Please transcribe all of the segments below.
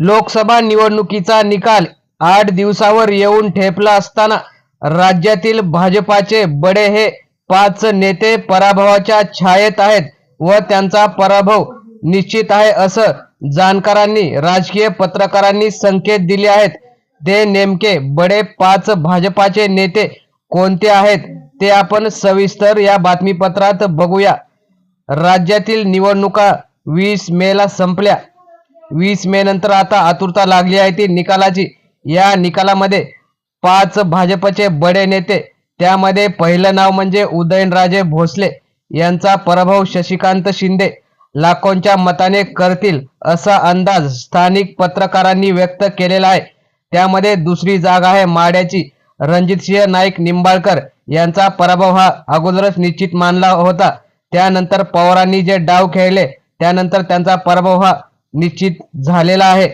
लोकसभा निवडणुकीचा निकाल आठ दिवसावर येऊन ठेपला असताना राज्यातील भाजपाचे बडे हे पाच नेते पराभवाच्या छायेत आहेत व त्यांचा पराभव निश्चित आहे असं जाणकारांनी राजकीय पत्रकारांनी संकेत दिले आहेत. ते नेमके बडे पाच भाजपाचे नेते कोणते आहेत ते आपण सविस्तर या बातमीपत्रात बघूया. राज्यातील निवडणुका वीस मेला संपल्या. वीस मे नंतर आता आतुरता लागली आहे ती निकालाची. या निकालामध्ये पाच भाजपचे बडे नेते त्यामध्ये पहिलं नाव म्हणजे उदयनराजे भोसले यांचा पराभव शशिकांत शिंदे लाखोंच्या मताने करतील असा अंदाज स्थानिक पत्रकारांनी व्यक्त केलेला आहे. त्यामध्ये दुसरी जागा आहे माड्याची. रणजितसिंह नाईक निंबाळकर यांचा पराभव हा अगोदरच निश्चित मानला होता. त्यानंतर पवारांनी जे डाव खेळले त्यानंतर त्यांचा पराभव हा निश्चित झालेला आहे.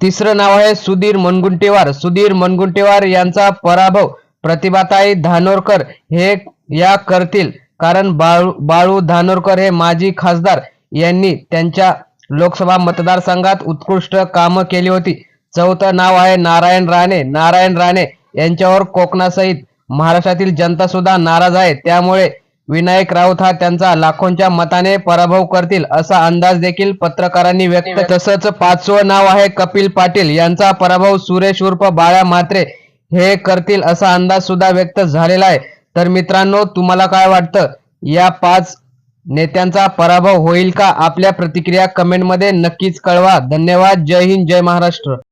तिसरं नाव आहे सुधीर मनगुंटेवार. सुधीर मनगुंटेवार यांचा पराभव प्रतिभाताई धानोरकर हे या करतील. कारण बाळू बाळू धानोरकर हे माजी खासदार. यांनी त्यांच्या लोकसभा मतदारसंघात उत्कृष्ट कामं केली होती. चौथं नाव आहे नारायण राणे. नारायण राणे यांच्यावर कोकणासहित महाराष्ट्रातील जनता सुद्धा नाराज आहे. त्यामुळे विनायक राऊत हा त्यांचा लाखोंच्या मताने पराभव करतील असा अंदाज देखील पत्रकारांनी व्यक्त तसंच पाचवं नाव आहे कपिल पाटील. यांचा पराभव सुरेश उर्फ बाळा म्हात्रे हे करतील असा अंदाज सुद्धा व्यक्त झालेला आहे. तर मित्रांनो तुम्हाला काय वाटतं? या पाच नेत्यांचा पराभव होईल का? आपल्या प्रतिक्रिया कमेंटमध्ये नक्कीच कळवा. धन्यवाद. जय हिंद जय महाराष्ट्र.